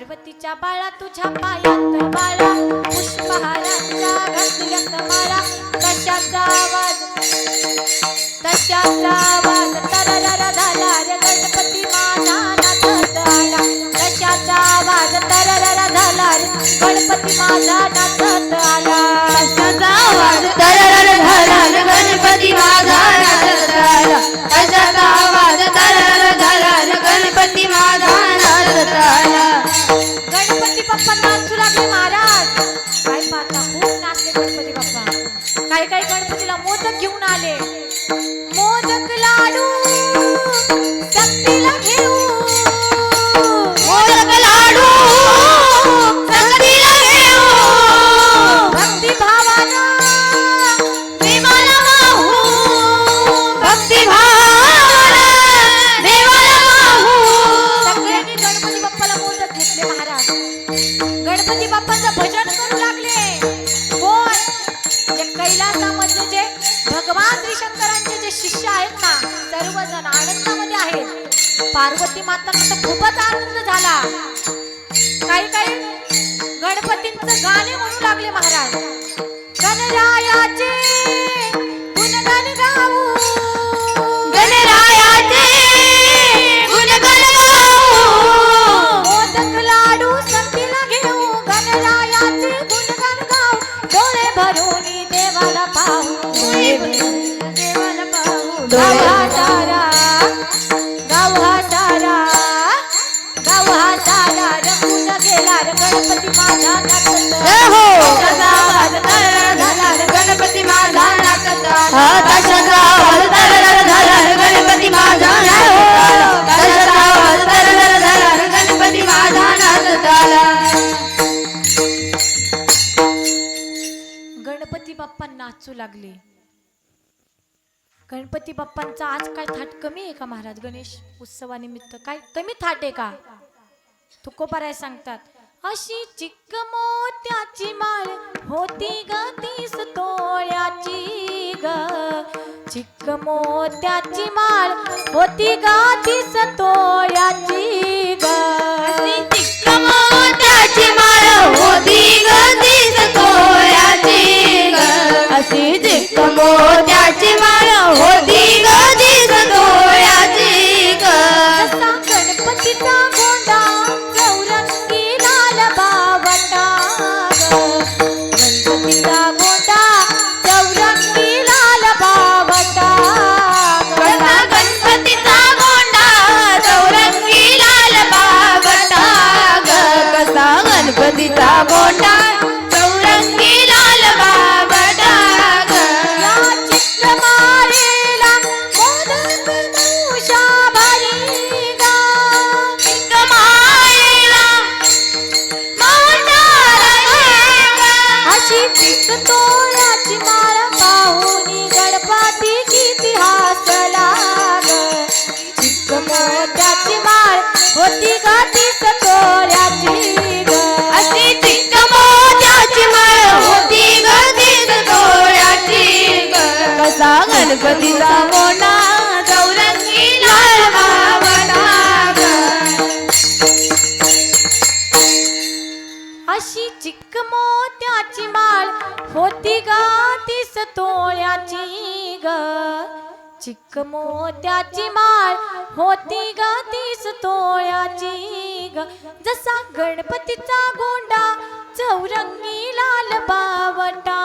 पार्वतीच्या बाळा तुझ्या पायात बाळा पुष्पहाराच्या घातल्यात माळा कशाचा आवाज? कशाचा आवाज? तररर झाला रे गणपती माझा नाचत आला कशाचा आवाज? तररर झाला रे गणपती माझा नाचत आला कशाचा आवाज? तररर झाला रे गणपती माझा काय काय गणपतीला मोदक घेऊन आले. मोदक लाडू सक्तीला घेऊन पार्वती मातांना तर खूपच आनंद झाला. काही काही गणपतींचं गाणे म्हणू लागले महाराज. गणरायाचे गुणगान गाऊ. गणरायाचे गुणगान गाऊ. मोदक लाडू संतीला घेऊ. गणरायाचे गुणगान गाऊ. डोळे भरून देवाला पाहू. देवाला पाहू. हा गणपती बाप्पा नाचू लागले. गणपती बाप्पांचा आज काय थाट कमी आहे का महाराज? गणेश उत्सवानिमित्त काय कमी थाट आहे का? तुकोबाराय सांगतात अशी चिक्क मोत्याची माळ होती ग तीस तोळ्याची ग. चिक्क मोत्याची माळ होती ग तीस तोळ्याची ग. चिक्क मोत्याची माळ होती ग तीस तोळ्याची ग. अशी चिक्क मोत्याची माळ होती ग होती ग? अशी चिक्क मोत्याची माळ होती ग तीस तोळ्याची ग. कसा गणपतीचा मोठा चौरंगी लाल बाबा ग. अशी चिक्क मोत्याची माळ होती ग तीस तोळ्याची ग? चिक्क मोत्याची माळ होती ग तीस तोळ्याची ग. जसा गणपतीचा गोंडा चौरंगी लाल बावटा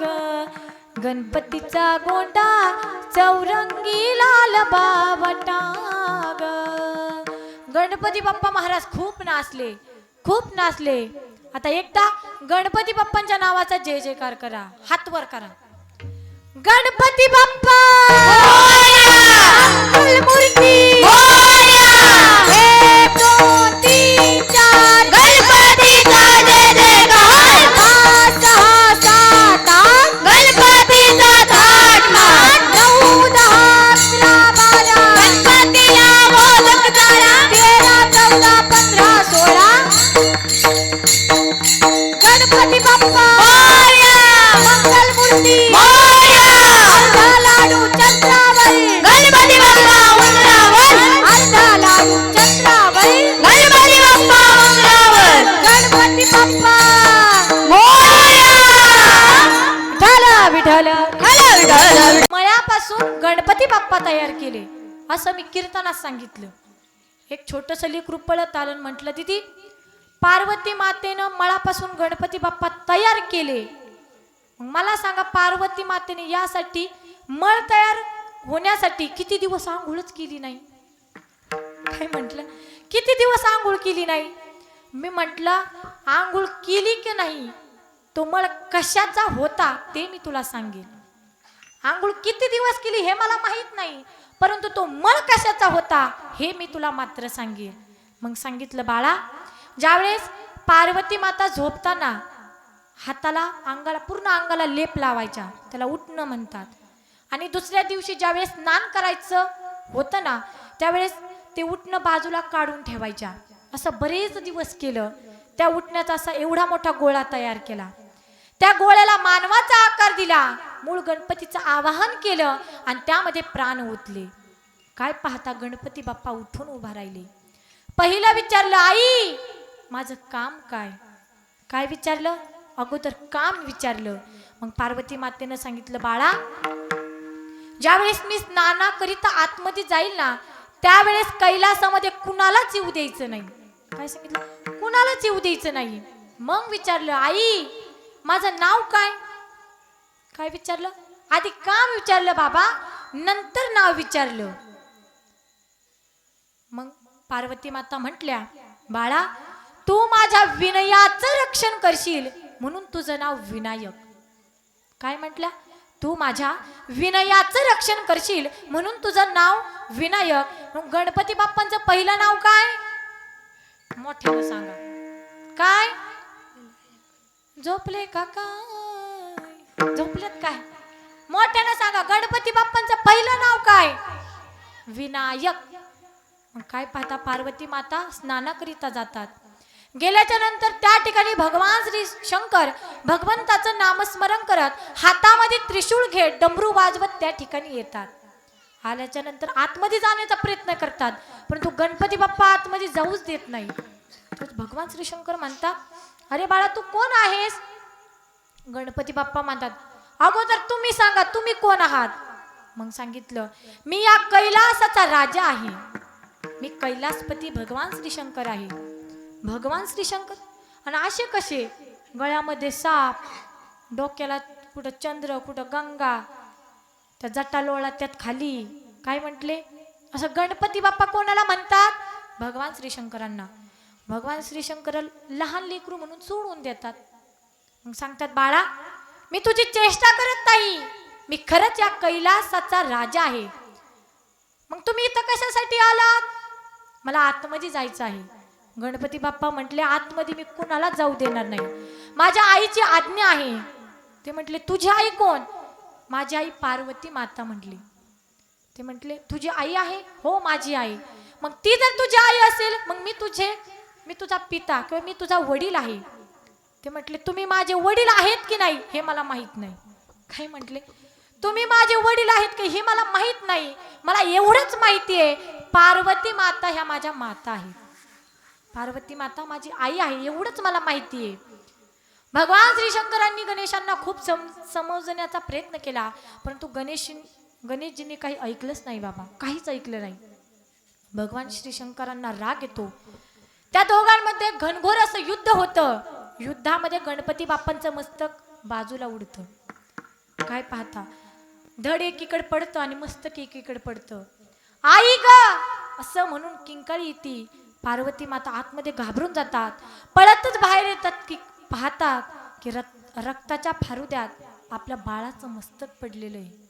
ग. गणपतीचा गोंडा चौरंगी लाल बावटा ग. गणपती बाप्पा महाराज खूप नाचले खूप नाचले. आता एकदा गणपती बाप्पांच्या नावाचा जय जयकार करा हात वर करा. गणपती बाप्पा! बाप्पा तयार केले. असं मी कीर्तनात सांगितलं. एक छोटस लेकरू पळत आलं म्हटलं दिदी पार्वती मातेनं मळापासून गणपती बाप्पा तयार केले. मला सांगा पार्वती मातेने यासाठी मळ तयार होण्यासाठी किती दिवस आंघोळच केली नाही? काय म्हटलं? किती दिवस आंघोळ केली नाही? मी म्हटलं आंघोळ केली की नाही? तो मळ कशाचा होता ते मी तुला सांगेन. आंघोळ किती दिवस केली हे मला माहीत नाही. परंतु तो मळ कशाचा होता हे मी तुला मात्र सांगेन. मग सांगितलं बाळा ज्यावेळेस पार्वती माता झोपताना हाताला अंगाला पूर्ण अंगाला लेप लावायच्या त्याला उठणं म्हणतात. आणि दुसऱ्या दिवशी ज्यावेळेस स्नान करायचं होतं ना त्यावेळेस ते उठणं बाजूला काढून ठेवायच्या. असं बरेच दिवस केलं. त्या उठण्याचा असा एवढा मोठा गोळा तयार केला. त्या गोळ्याला मानवाचा आकार दिला. मूळ गणपतीचं आवाहन केलं आणि त्यामध्ये प्राण ओतले. काय पाहता गणपती बाप्पा उठून उभा राहिले. पहिलं विचारलं आई माझं काम काय? काय विचारलं? अगोदर काम विचारलं. मग पार्वती मातेनं सांगितलं बाळा ज्यावेळेस मी स्नानाकरिता आतमध्ये जाईल ना त्यावेळेस कैलासामध्ये कुणालाच येऊ द्यायचं नाही? काय सांगितलं? कुणालाच येऊ द्यायचं नाही. मग विचारलं आई माझं नाव काय? काय विचारलं? आधी काम विचारलं बाबा? नंतर नाव विचारलं. मग पार्वती माता म्हटल्या बाळा तू माझ्या विनयाचं रक्षण करशील म्हणून तुझं नाव विनायक. काय म्हटल्या? तू माझ्या विनयाचं रक्षण करशील म्हणून तुझं नाव विनायक. मग गणपती बाप्पांचं पहिलं नाव काय? मोठ्यानं सांगा. काय? झोपले का काय झोपलेत काय? मोठ्यानं सांगा गणपती बाप्पांचं पहिलं नाव काय? विनायक. काय पाहता पार्वती माता स्नानाकरिता जातात. गेल्याच्यानंतर त्या ठिकाणी भगवान श्री शंकर भगवंताचं नामस्मरण करत हातामध्ये त्रिशूळ घेत डमरू वाजवत त्या ठिकाणी येतात. आल्याच्यानंतर आतमध्ये जाण्याचा प्रयत्न करतात परंतु गणपती बाप्पा आतमध्ये जाऊच देत नाही. तोच भगवान श्री शंकर म्हणतात अरे बाळा तू कोण आहेस? गणपती बाप्पा म्हणतात अगोदर तुम्ही सांगा तुम्ही कोण आहात? मग सांगितलं मी या कैलासाचा राजा आहे. मी कैलासपती भगवान श्री शंकर आहे. भगवान श्री शंकर आणि असे कसे? गळ्यामध्ये साप डोक्याला कुठं चंद्र कुठं गंगा त्या जटालोळा त्यात खाली. काय म्हटले? असं गणपती बाप्पा कोणाला म्हणतात? भगवान श्री शंकरांना भगवान श्री शंकर लहान लेकरू म्हणून सोडून देतात. मग सांगतात बाळा मी तुझी चेष्टा करत नाही. मी खरंच या कैलासाचा राजा आहे. मग तुम्ही इथं कशासाठी आलात? मला आतमध्ये जायचं आहे. गणपती बाप्पा म्हटले आतमध्ये मी कुणाला जाऊ देणार नाही. माझ्या आईची आज्ञा आहे. ते म्हटले तुझी आई कोण? माझी आई पार्वती माता म्हटली. ते म्हटले तुझी आई आहे? हो माझी आई. मग ती जर तुझी आई असेल मग मी तुझे मी तुझा पिता किंवा मी तुझा वडील आहे. ते म्हटले तुम्ही माझे वडील आहेत की नाही हे मला माहीत नाही. काय म्हटले तुम्ही माझे वडील आहेत की हे मला माहीत नाही. मला एवढंच माहिती आहे पार्वती माता ह्या माझ्या माता आहेत. पार्वती माता माझी आई आहे एवढंच मला माहिती आहे. भगवान श्री शंकरांनी गणेशांना खूप सम समजण्याचा प्रयत्न केला परंतु गणेश गणेशजींनी काही ऐकलंच नाही बाबा काहीच ऐकलं नाही. भगवान श्री शंकरांना राग येतो. त्या दोघांमध्ये घनघोर असं युद्ध होतं. युद्धामध्ये गणपती बाप्पांचं मस्तक बाजूला उडतं. काय पाहता? धड एकीकडे पडतं आणि मस्तक एकीकडे पडतं. आई ग! असं म्हणून किंकाळी येते पार्वती माता आतमध्ये घाबरून जातात. पळतच बाहेर येतात की पाहतात की रक्त रक्ताच्या फारुद्यात आपल्या बाळाचं मस्तक पडलेलं आहे.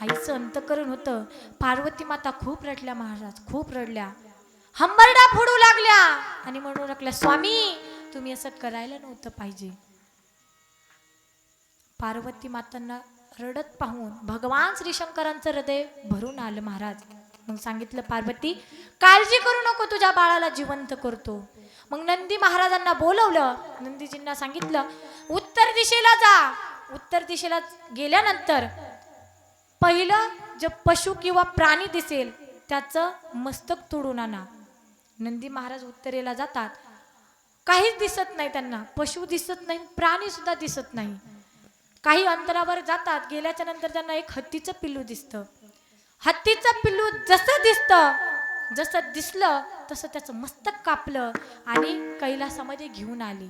आईचं अंतकरण होतं. पार्वती माता खूप रडल्या महाराज खूप रडल्या. हंबरडा फोडू लागल्या आणि म्हणू लागल्या स्वामी तुम्ही असं करायला नव्हतं पाहिजे. पार्वती मातांना रडत पाहून भगवान श्रीशंकरांचं हृदय भरून आलं महाराज. मग सांगितलं पार्वती काळजी करू नको तुझ्या बाळाला जिवंत करतो. मग नंदी महाराजांना बोलवलं. नंदीजींना सांगितलं उत्तर दिशेला जा. उत्तर दिशेला गेल्यानंतर पहिलं जे पशु किंवा प्राणी दिसेल त्याचं मस्तक तोडून आणा. नंदी महाराज उत्तरेला जातात. काहीच दिसत नाही त्यांना. पशु दिसत नाही प्राणी सुद्धा दिसत नाही. काही अंतरावर जातात गेल्याच्यानंतर त्यांना एक हत्तीचं पिल्लू दिसतं. हत्तीचं पिल्लू जसं दिसतं जसं दिसलं तसं त्याचं मस्तक कापलं आणि कैलासामध्ये घेऊन आली.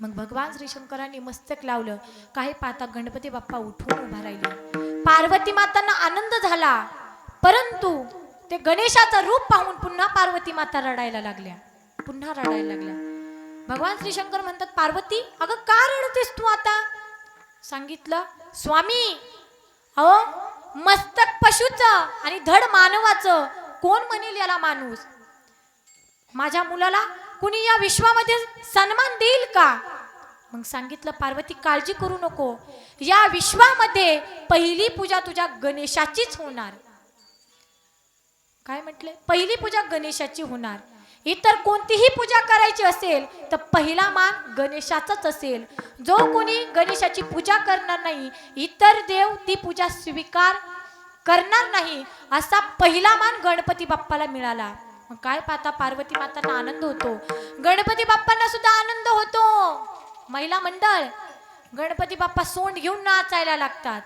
मग भगवान श्री शंकरांनी मस्तक लावलं. काही पाहता गणपती बाप्पा उठून उभा राहिले. पार्वती मातांना आनंद झाला. परंतु ते गणेशाचं रूप पाहून पुन्हा पार्वती माता रडायला लागल्या. पुन्हा रडायला लागल्या भगवान श्री शंकर म्हणतात पार्वती अगं का रडतेस तू आता? सांगितलं स्वामी अहो मस्तक पशुचं आणि धड मानवाचं कोण म्हणेल याला माणूस? माझ्या मुलाला कुणी या विश्वामध्ये सन्मान देईल का? मग सांगितलं पार्वती काळजी करू नको. या विश्वामध्ये पहिली पूजा तुझ्या गणेशाचीच होणार. काय म्हटले? पहिली पूजा गणेशाची होणार. इतर कोणतीही पूजा करायची असेल तर पहिला मान गणेशाचाच असेल. जो कोणी गणेशाची पूजा करणार नाही इतर देव ती पूजा स्वीकार करणार नाही असा पहिला मान गणपती बाप्पाला मिळाला. मग काय पाहता पार्वती मातांना आनंद होतो. गणपती बाप्पांना सुद्धा आनंद होतो. महिला मंडळ गणपती बाप्पा सोंड घेऊन नाचायला लागतात.